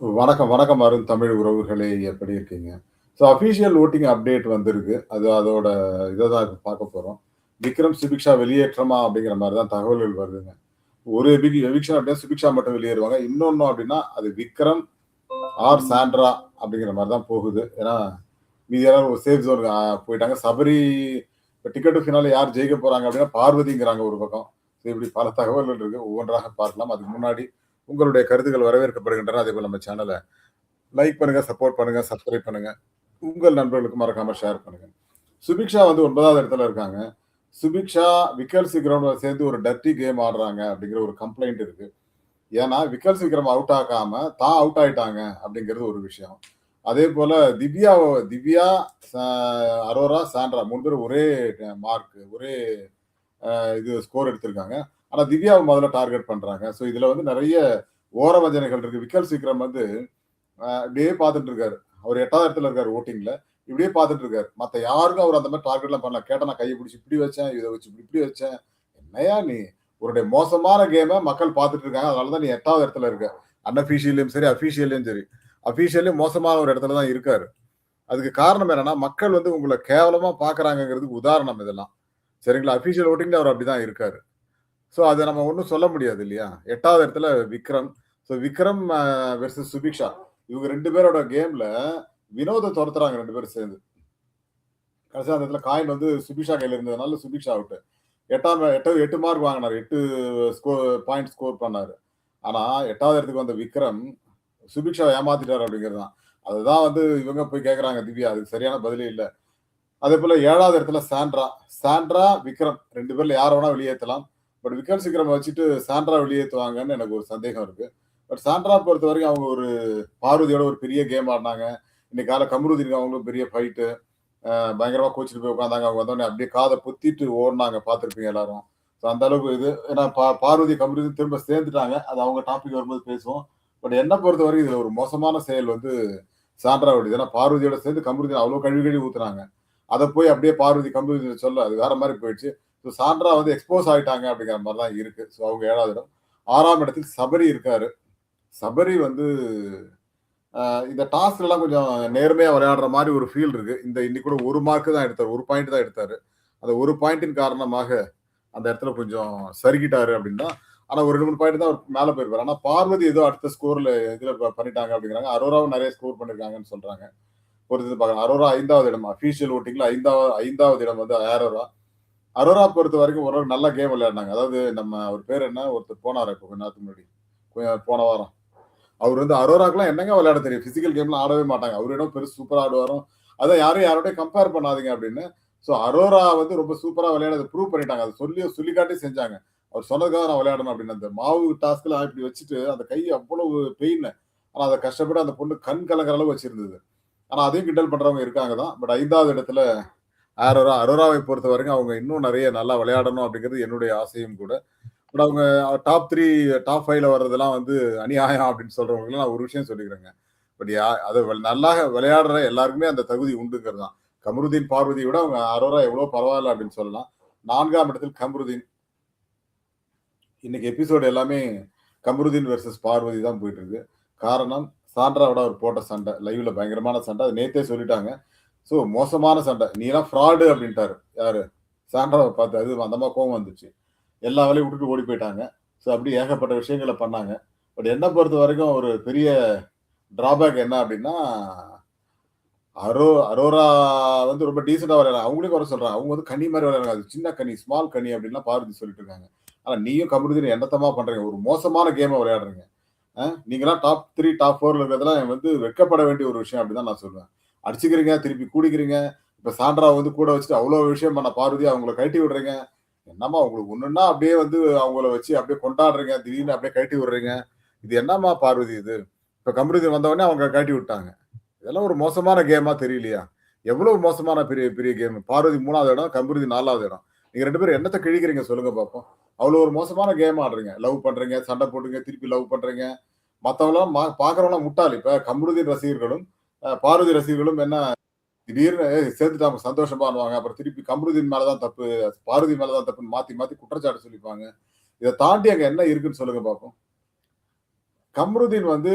வணக்கம், வணக்கம் அருண் தமிழ் உறவுகளே! எப்படி இருக்கீங்க? ஸோ அஃபீஷியல் ஓட்டிங் அப்டேட் வந்திருக்கு. அது அதோட இதை தான் பார்க்க போகிறோம் விக்ரம், சுபிக்ஷா வெளியேற்றமா? அப்படிங்கிற மாதிரி தான் தகவல்கள் வருதுங்க. ஒரு எவிக் எவிக்ஷன் அப்படின்னா சுபிக்ஷா மட்டும் வெளியேறுவாங்க. இன்னொன்னு அப்படின்னா அது விக்ரம் ஆர் சாண்ட்ரா அப்படிங்கிற மாதிரி தான் போகுது. ஏன்னா, மீதி எல்லாரும் ஒரு சேஃப் ஜோனுக்கு போயிட்டாங்க. சபரி இப்போ டிக்கெட் யார் ஜெயிக்க போகிறாங்க அப்படின்னா, பார்வதிங்கிறாங்க ஒரு பக்கம். இப்படி பல தகவல்கள் இருக்குது ஒவ்வொன்றாக பார்க்கலாம். அதுக்கு முன்னாடி உங்களுடைய கருத்துக்கள் வரவேற்கப்படுகின்றன. அதேபோல நம்ம சேனலை லைக் பண்ணுங்க, சப்போர்ட் பண்ணுங்க, சப்ஸ்கிரைப் பண்ணுங்க. உங்கள் நண்பர்களுக்கு மறக்காம ஷேர் பண்ணுங்க. சுபிக்ஷா வந்து ஒன்பதாவது இடத்துல இருக்காங்க. சுபிக்ஷா, விக்கல் சீக்கிரம் சேர்ந்து ஒரு டர்ட்டி கேம் ஆடுறாங்க அப்படிங்கிற ஒரு கம்ப்ளைண்ட் இருக்கு. ஏன்னா, விக்கல் விக்ரம் அவுட் ஆகாம தான் அவுட் ஆயிட்டாங்க அப்படிங்கிறது ஒரு விஷயம். அதே போல திவ்யா, திவ்யா அரோரா, சாண்ட்ரா மூணு பேர் ஒரே மார்க் ஒரே இது ஸ்கோர் எடுத்திருக்காங்க. ஆனா திவ்யாவை முதல்ல டார்கெட் பண்றாங்க. ஸோ இதுல வந்து நிறைய ஓர வஞ்சனைகள் இருக்கு. விக்கல் சீக்கிரம் வந்து இப்படியே பார்த்துட்டு இருக்காரு. அவர் எட்டாவது இடத்துல இருக்காரு ஓட்டிங்ல இப்படியே பார்த்துட்டு இருக்காரு. மத்த யாருக்கும் அவர் அந்த மாதிரி டார்கெட்லாம் பண்ணல. கேட்டா நான் கையை பிடிச்சி இப்படி வச்சேன், இதை வச்சு இப்படி இப்படி வச்சேன். என்னையா நீ? உன்னுடைய மோசமான கேமை மக்கள் பார்த்துட்டு இருக்காங்க. அதனால தான் நீ எட்டாவது இடத்துல இருக்க. அன்அஃபிஷியல்லயும் சரி, அஃபிஷியல்லயும் சரி. அஃபிஷியல்லயும் மோசமான ஒரு இடத்துல தான் இருக்காரு. அதுக்கு காரணம் என்னன்னா, மக்கள் வந்து உங்களை கேவலமா பார்க்குறாங்கங்கிறதுக்கு உதாரணம் இதெல்லாம். சரிங்களா? அஃபிஷியல் ஓட்டிங்ல அவர் அப்படிதான் இருக்காரு. ஸோ அதை நம்ம ஒன்றும் சொல்ல முடியாது இல்லையா? எட்டாவது இடத்துல Vikram. So Vikram versus Subiksha. இவங்க ரெண்டு பேரோட கேம்ல வினோதம் துரத்துறாங்க ரெண்டு பேரும் சேர்ந்து. கடைசி அந்த இடத்துல காயின் வந்து சுபிக்ஷா கையில் இருந்ததுனால சுபிக்ஷா விட்டு எட்டாம் எட்டாவது எட்டு மார்க் வாங்கினார் எட்டு ஸ்கோர் பாயிண்ட் ஸ்கோர் பண்ணார் ஆனால் எட்டாவது இடத்துக்கு வந்த விக்ரம், சுபிக்ஷா ஏமாத்திட்டார் அப்படிங்கிறது தான். அதுதான் வந்து இவங்க போய் கேட்குறாங்க திவ்யா. அதுக்கு சரியான பதிலே இல்லை அதே போல் ஏழாவது இடத்துல சாண்ட்ரா. சாண்ட்ரா, விக்ரம் ரெண்டு பேரில் யார் வேணால் வெளியேற்றலாம் பட் விக்ரம் சிக்ரம் வச்சுட்டு சாண்ட்ரா வெளியேற்றுவாங்கன்னு எனக்கு ஒரு சந்தேகம் இருக்கு. பட் சாண்ட்ரா பொறுத்த வரைக்கும் அவங்க ஒரு பார்வதியோட ஒரு பெரிய கேம் ஆடினாங்க இன்னைக்கு காலைல கமருதீனுக்கு அவங்களும் பெரிய ஃபைட்டு. பயங்கரமாக பயங்கரமா போய் உட்காந்தாங்க அவங்க வந்தோடனே அப்படியே காதை பொத்திட்டு ஓடினாங்க பார்த்துருப்பீங்க எல்லாரும். ஸோ அந்த அளவுக்கு இது ஏன்னா பா பார்வதி, கமருதீன் திரும்ப சேர்ந்துட்டாங்க. அது அவங்க டாபிக் வரும்போது பேசுவோம். பட் என்ன பொறுத்தவரைக்கும் இதுல ஒரு மோசமான செயல் வந்து சாண்ட்ராவோடது. ஏன்னா பார்வதியோட சேர்ந்து கமருதீன் அவ்வளோ கழுவி கழுவி ஊத்துனாங்க. அதை போய் அப்படியே பார்வதி, கமருதீன் சொல்ல அது வேற மாதிரி போயிடுச்சு. ஸோ சாண்ட்ரா வந்து எக்ஸ்போஸ் ஆகிட்டாங்க அப்படிங்கிற மாதிரி தான் இருக்குது ஸோ அவங்க ஏழாவது இடம். ஆறாம் இடத்தில் சபரி இருக்காரு. சபரி வந்து இந்த டாஸ்க்லாம் கொஞ்சம் நேர்மையாக விளையாடுற மாதிரி ஒரு ஃபீல் இருக்குது இந்த இன்னைக்கு கூட ஒரு மார்க் தான் எடுத்தார் ஒரு பாயிண்ட் தான் எடுத்தார் அந்த ஒரு பாயிண்டின் காரணமாக அந்த இடத்துல கொஞ்சம் சறுக்கிட்டாரு அப்படின்னா ஆனால் ஒரு 2, 3 பாயிண்ட் தான் அவர் மேலே போயிருப்பார் ஆனால் பார்வதி ஏதோ அடுத்த ஸ்கோரில் இதில் பண்ணிட்டாங்க அப்படிங்கிறாங்க. அரோராவும் நிறைய ஸ்கோர் பண்ணியிருக்காங்கன்னு சொல்கிறாங்க ஒரு இது பார்க்கலாம். அரோரா ஐந்தாவது இடம். அஃபீஷியல் ஓட்டிங்கில் ஐந்தாவது ஐந்தாவது இடம் வந்து அரோரா. அரோரா பொறுத்த வரைக்கும் ஒரு நல்ல கேம் விளையாடினாங்க அதாவது நம்ம அவர் பேர் என்ன? ஒருத்தர் போனார் இப்போ கொஞ்ச நேரத்துக்கு முன்னாடி. போன வாரம். அவர் வந்து அரோராக்கெல்லாம் என்னங்க விளையாட தெரியும்? பிசிக்கல் கேம்லாம் ஆடவே மாட்டாங்க. அவரிடம் என்னமோ பெருசு ஆடுவாரோ அதை யாரும் யாரோடய கம்பேர் பண்ணாதீங்க அப்படின்னு. ஸோ அரோரா வந்து ரொம்ப சூப்பராக விளையாட ப்ரூவ் பண்ணிட்டாங்க. அதை சொல்லி சொல்லிக்காட்டி செஞ்சாங்க. அவர் சொன்னதுக்காக நான் விளையாடணும் அப்படின்னு. அந்த மாவு டாஸ்க்கில் இப்படி வச்சுட்டு அந்த கை அவ்வளவு பெயின். ஆனால் அதை கஷ்டப்பட்டு அந்த பொண்ணு கண் கலங்குற அளவு வச்சிருந்தது. ஆனால் அதையும் கிண்டல் பண்ணுறவங்க இருக்காங்க தான். பட் ஐந்தாவது இடத்துல ஆரோரா அரோராவை பொறுத்த வரைக்கும் அவங்க இன்னும் நிறைய நல்லா விளையாடணும் அப்படிங்கிறது என்னுடைய ஆசையும் கூட. பட் அவங்க டாப் த்ரீ டாப் ஃபைவ்ல வர்றதெல்லாம் வந்து அநியாயம் அப்படின்னு சொல்றவங்களுக்கு நான் ஒரு விஷயம் சொல்லிக்கிறேங்க. பட் யா அதை நல்லா விளையாடுற எல்லாருக்குமே அந்த தகுதி உண்டுங்கிறது தான். கமருதீன், பார்வதி விட அவங்க அரோரா எவ்வளோ பரவாயில்ல அப்படின்னு சொல்லலாம். நான்காம் இடத்தில் கமருதீன். இன்னைக்கு எபிசோடு எல்லாமே கமருதீன் வெர்சஸ் பார்வதி தான் போயிட்டு இருக்கு. காரணம் சாண்ட்ராவோட அவர் போட்ட சண்டை. லைவ்ல பயங்கரமான சண்டை. அது நேத்தே சொல்லிட்டாங்க. ஸோ மோசமான சண்டை. நீலாம் ஃப்ராடு அப்படின்ட்டாரு. யாரு? சாண்ட்ராவ பார்த்து. அது அந்த அம்மா கோவம் வந்துச்சு. எல்லா வேலையும் விட்டுட்டு ஓடி போயிட்டாங்க. ஸோ அப்படி ஏகப்பட்ட விஷயங்கள பண்ணாங்க. பட் என்னை பொறுத்த வரைக்கும் ஒரு பெரிய டிராபேக் என்ன அப்படின்னா, அரோ அரோரா வந்து ரொம்ப டீசெண்டாக விளையாடுறாங்க. அவங்களையும் குறை சொல்கிறாங்க அவங்க வந்து கன்னி மாதிரி விளையாடுறாங்க. அது சின்ன கனி ஸ்மால் கனி அப்படின்லாம் பார்வதி சொல்லிட்டு இருக்காங்க. ஆனால் நீயும் கமருதீனும் என்னத்தமாக பண்ணுறீங்க ஒரு மோசமான கேமை விளையாடுறீங்க. நீங்களாம் டாப் த்ரீ டாப் ஃபோரில் இருக்கிறதெல்லாம் வந்து வெக்கப்பட வேண்டிய ஒரு விஷயம் அப்படின்னு தான் நான் சொல்லுவேன். அடிச்சுக்கிறீங்க, திருப்பி கூடிக்கிறீங்க. இப்ப சாண்ட்ராவ வந்து கூட வச்சுட்டு அவ்வளோ விஷயம் பண்ண பார்வதி அவங்கள கட்டி விடுறீங்க. என்னம்மா உங்களுக்கு ஒண்ணுன்னா அப்படியே வந்து அவங்கள வச்சு அப்படியே கொண்டாடுறீங்க. திடீர்னு அப்படியே கட்டி விடுறீங்க. இது என்னம்மா பார்வதி இது? இப்ப கமருதீன் வந்தவொடனே அவங்க கட்டி விட்டாங்க. இதெல்லாம் ஒரு மோசமான கேமா தெரியலையா? எவ்வளவு மோசமான பெரிய பெரிய கேம். பார்வதி மூணாவது இடம், கமருதீன் 4வது இடம். நீங்க ரெண்டு பேரும் என்னத்தை கிழிக்கிறீங்க சொல்லுங்க பார்ப்போம். அவ்வளோ ஒரு மோசமான கேம் ஆடுறீங்க. லவ் பண்றீங்க, சண்டை போடுறீங்க, திருப்பி லவ் பண்றீங்க. மற்றவங்களாம் மா முட்டாள். இப்ப கமருதீன் ரசிகர்களும், பார்வதி ரசிகர்களும் என்ன திடீர்னு சேர்த்துட்டாங்க சேர்த்துட்டாங்க சந்தோஷமான்னுவாங்க. அப்புறம் திருப்பி கமருதீன் மேலதான் தப்பு, பார்வதி மேலதான் தப்புன்னு மாத்தி மாத்தி குற்றச்சாட்டு சொல்லிப்பாங்க. இதை தாண்டி அங்க என்ன இருக்குன்னு சொல்லுங்க பார்ப்போம். கம்ருதீன் வந்து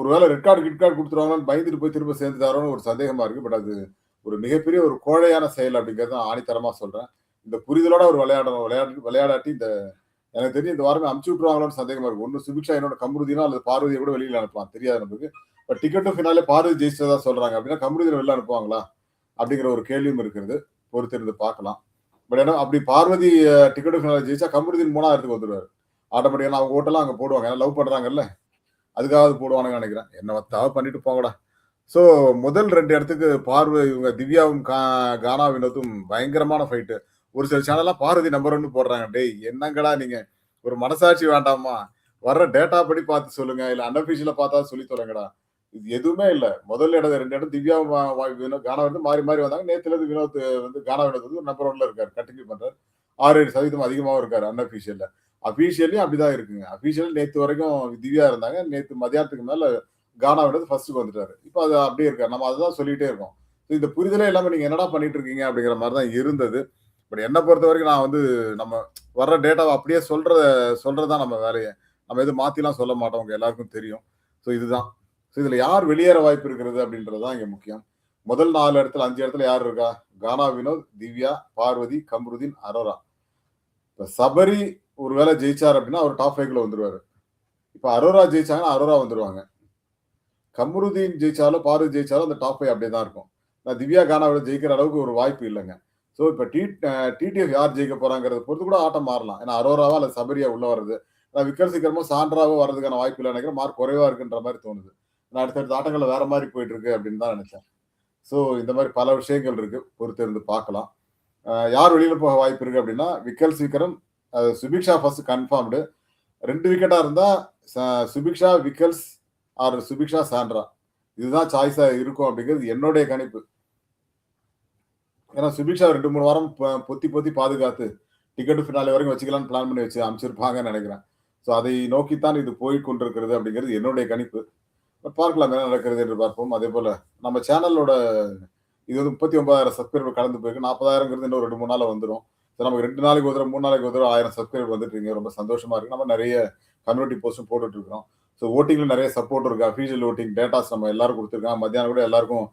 ஒருவேளை ரெட் கார்டு, கிட் கார்டு கொடுத்துருவாங்கன்னு பயந்துட்டு போய் திரும்ப சேர்ந்துட்டாரோன்னு ஒரு சந்தேகமா இருக்கு. பட் அது ஒரு மிகப்பெரிய ஒரு கோழையான செயல் அப்படிங்கிறத நான் ஆணித்தரமா சொல்றேன். இந்த புரிதலோட ஒரு விளையாடணும். விளையாட்டு விளையாடாட்டி இந்த எனக்கு தெரியும் இந்த வாரமே அனுப்பிச்சு விட்டுருவாங்களோன்னு சந்தேகமா இருக்கு. ஒன்று சுபிக்ஷா என்னோட கமருதினா அல்லது பார்வதியை கூட வெளியில் அனுப்பலாம். தெரியாது நமக்கு. பட் டிக்கெட்டும் ஃபினாலே பார்வதி ஜெயிச்சதா சொல்றாங்க. அப்படின்னா கமருதியில் வெளில அனுப்புவாங்களா? அப்படிங்கிற ஒரு கேள்வியும் இருக்கிறது. பொறுத்திருந்து பார்க்கலாம். பட் ஏன்னா அப்படி பார்வதி டிக்கெட் ஃபினாலே ஜெயிச்சா கமருதின் மூணாயிரத்துக்கு வந்துடுவார் ஆட்டோமேட்டிக்காக அவங்க ஓட்டெல்லாம் அங்கே போடுவாங்க. ஏன்னா லவ் பண்ணுறாங்கல்ல அதுக்காவது போடுவானுங்க நினைக்கிறேன். என்ன வத்தாவது பண்ணிட்டு போங்கடா. ஸோ முதல் ரெண்டு இடத்துக்கு பார்வை இவங்க திவ்யாவும், கா கானா வினோத்தும் பயங்கரமான ஃபைட்டு. ஒரு சில சேனல்லாம் பாரதி நம்பர் ஒன்று போடுறாங்க. டேய் என்னங்கடா நீங்க? ஒரு மனசாட்சி வேண்டாமா? வர்ற டேட்டா படி பார்த்து சொல்லுங்க. இல்ல அன்அபிஷியல பார்த்தா சொல்லி தொலைங்கடா. இது எதுவுமே இல்ல. முதல் இடம் ரெண்டு இடம் திவ்யாவும், வ வினோ கானா வந்து மாறி மாறி வந்தாங்க. நேத்துலருந்து வினோத் வந்து கானா வினோத் வந்து நம்பர் ஒன்ல இருக்காரு. கண்டினியூ பண்றாரு. ஆறு ஏழு சதவீதம் அதிகமாகவும் இருக்காரு அன்அபிஷியல்ல அபிஷியலையும் அப்படிதான் இருக்குங்க. அபிஷியல் நேத்து வரைக்கும் திவ்யா இருந்தாங்க. நேத்து மதியானத்துக்கு மேல கானா வினோத் ஃபர்ஸ்ட்டுக்கு வந்துட்டாரு. இப்போ அது அப்படியே இருக்காரு. நம்ம அதுதான் சொல்லிட்டே இருக்கோம். இந்த புரிதலே இல்லாம நீங்க என்னடா பண்ணிட்டு இருக்கீங்க? அப்படிங்கிற மாதிரி தான் இருந்தது. பட் என்ன பொறுத்தவரைக்கும் நான் வந்து நம்ம வர்ற டேட்டாவை அப்படியே சொல்ற சொல்றதுதான் நம்ம வேலையை நம்ம எதுவும் மாத்திலாம் சொல்ல மாட்டோம். உங்க எல்லாருக்கும் தெரியும். ஸோ இதுதான். ஸோ இதுல யார் வெளியேற வாய்ப்பு இருக்கிறது அப்படின்றது தான் இங்க முக்கியம். முதல் நாலு இடத்துல அஞ்சு இடத்துல யார் இருக்கா? கானா வினோத், திவ்யா, பார்வதி, கம்ருதீன், அரோரா. இப்போ சபரி ஒருவேளை ஜெயிச்சார் அப்படின்னா அவர் டாப் ஃபைவ்ல வந்துருவாரு. இப்போ அரோரா ஜெயிச்சாங்கன்னா அரோரா வந்துருவாங்க. கம்ருதீன் ஜெயிச்சாலும், பார்வதி ஜெயிச்சாலும் அந்த டாப் ஃபைவ் அப்படியே தான் இருக்கும். நான் திவ்யா, கானாவோட ஜெயிக்கிற அளவுக்கு ஒரு வாய்ப்பு இல்லைங்க ஸோ இப்போ டி டிடிஎஃப் யார் ஜெயிக்க போறாங்கிறத பொறுத்து கூட ஆட்டம் மாறலாம். ஏன்னா அரோராவா அல்லது சபரியா உள்ள வருது நான் விக்கல் சீக்கிரமோ, சாண்ட்ராவோ வர்றதுக்கான வாய்ப்பு இல்லை நினைக்கிறேன். மார்க் குறைவா இருக்குன்ற மாதிரி தோணுது. நான் அடுத்தடுத்த ஆட்டங்களில் வேற மாதிரி போயிட்டு இருக்கு அப்படின்னு தான் நினைச்சேன். ஸோ இந்த மாதிரி பல விஷயங்கள் இருக்கு. பொறுத்திருந்து பார்க்கலாம். யார் வெளியில போக வாய்ப்பு இருக்கு அப்படின்னா, விக்கல் சீக்கிரம், சுபிக்ஷா ஃபர்ஸ்ட் கன்ஃபார்ம்டு. ரெண்டு விக்கெட்டா இருந்தா ச சுபிக்ஷா, விக்கல்ஸ் ஆர் சுபிக்ஷா, சாண்ட்ரா. இதுதான் சாய்ஸா இருக்கும் அப்படிங்கிறது என்னுடைய கணிப்பு. ஏன்னா சுபிக்ஷா 2, 3 வாரம் பொத்தி பொத்தி பாதுகாத்து டிக்கெட் டூ ஃபினாலே வரைக்கும் வச்சுக்கலாம்னு பிளான் பண்ணி வச்சு அமைச்சிருப்பாங்கன்னு நினைக்கிறேன். ஸோ அதை நோக்கித்தான் இது போய்கொண்டிருக்கிறது அப்படிங்கிறது என்னுடைய கணிப்பு. பார்க்கலாம் என்ன நடக்கிறது என்று பார்ப்போம். அதே போல் நம்ம சேனலோட இது வந்து 39,000 சப்ஸ்கிரைபர் கலந்து போயிருக்கு. 40,000ங்கிறது இன்னும் 2, 3 நாள்ல வந்துரும். ஸோ நமக்கு ரெண்டு நாளைக்கு ஒரு தடவை மூணு நாளைக்கு ஒரு தடவை ஆயிரம் சப்ஸ்கிரைபர் வந்துட்டு இருக்கீங்க. ரொம்ப சந்தோஷமா இருக்கு. நம்ம நிறைய கம்யூனிட்டி போஸ்ட்டும் போட்டுட்டு இருக்கிறோம். ஸோ ஓட்டிங்கில் நிறைய சப்போர்ட் இருக்கா அஃபிஷியல் ஓட்டிங் டேட்டாஸ் நம்ம எல்லாரும் கொடுத்துருக்காங்க மத்தியானம் கூட எல்லாருக்கும்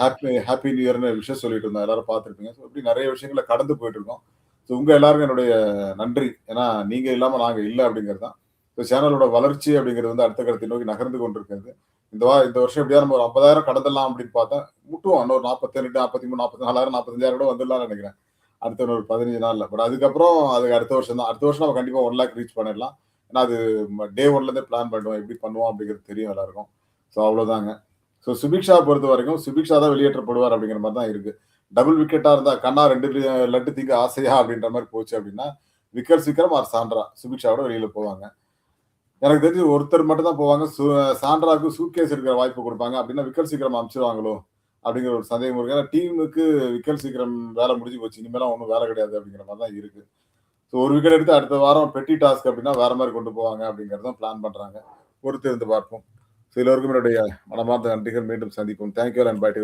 ஹாப்பி ஹாப்பி நியூ இயர்னு விஷயம் சொல்லிட்டு இருந்தோம். எல்லாரும் பார்த்துருப்பீங்க ஸோ இப்படி நிறைய விஷயங்களை கடந்து போயிட்டு இருக்கோம். ஸோ உங்கள் எல்லாருக்கும் என்னுடைய நன்றி. ஏன்னா நீங்கள் இல்லாமல் நாங்கள் இல்லை அப்படிங்கிறது தான். ஸோ சேனலோட வளர்ச்சி அப்படிங்கிறது வந்து அடுத்த கட்டத்தை நோக்கி நகர்ந்து கொண்டிருக்கிறது. இந்த வா இந்த வருஷம் எப்படியா நம்ம ஒரு 50,000 கடந்துடலாம் அப்படின்னு பார்த்தா, முட்டுவோம். இன்னொரு 42, 43, 44,000, 45,000 கூட வந்துடலாம்னு நினைக்கிறேன். அடுத்த ஒரு பதினஞ்சு நாளில் பட் அதுக்கப்புறம் அதுக்கு அடுத்த வருஷம் தான். அடுத்த வருஷம் நம்ம கண்டிப்பாக ஒன் லேக் ரீச் பண்ணிடலாம். ஏன்னா அது டே ஒன்லேருந்தே பிளான் பண்ணுவோம் எப்படி பண்ணுவோம் அப்படிங்கிறது தெரியும் எல்லாருக்கும். ஸோ அவ்வளோதாங்க. ஸோ சுபிக்ஷா பொறுத்த வரைக்கும் சுபிக்ஷா தான் வெளியேற்றப்படுவார் அப்படிங்கிற மாதிரி தான் இருக்கு. டபுள் விக்கெட்டா இருந்தா கண்ணா ரெண்டு லட்டு திங்க ஆசையா அப்படின்ற மாதிரி போச்சு அப்படின்னா, விக்கல் சீக்கிரம் ஆர் சாண்ட்ரா சுபிக்ஷாவோட வெளியில போவாங்க. எனக்கு தெரிஞ்சு ஒருத்தர் மட்டும் தான் போவாங்க. சு சாண்ட்ராவுக்கு சூட்கேஸ் இருக்கிற வாய்ப்பு கொடுப்பாங்க அப்படின்னா விக்கல் சீக்கிரம் அமைச்சிருவாங்களோ அப்படிங்கிற ஒரு சந்தேகம் இருக்கு. ஏன்னா டீமுக்கு விக்கல் சீக்கிரம் வேலை முடிஞ்சு போச்சு. இனிமேலாம் ஒன்றும் வேலை கிடையாது அப்படிங்கிற மாதிரி தான் இருக்கு. ஸோ ஒரு விக்கெட் எடுத்து அடுத்த வாரம் பெட்டி டாஸ்க் அப்படின்னா வேற மாதிரி கொண்டு போவாங்க அப்படிங்கிறது தான் பிளான் பண்றாங்க. பொறுத்திருந்து பார்ப்போம். ஸோ எல்லோருக்கும் என்னுடைய மனமார்ந்த நன்றிகள். மீண்டும் சந்திப்போம். Thank you and bye to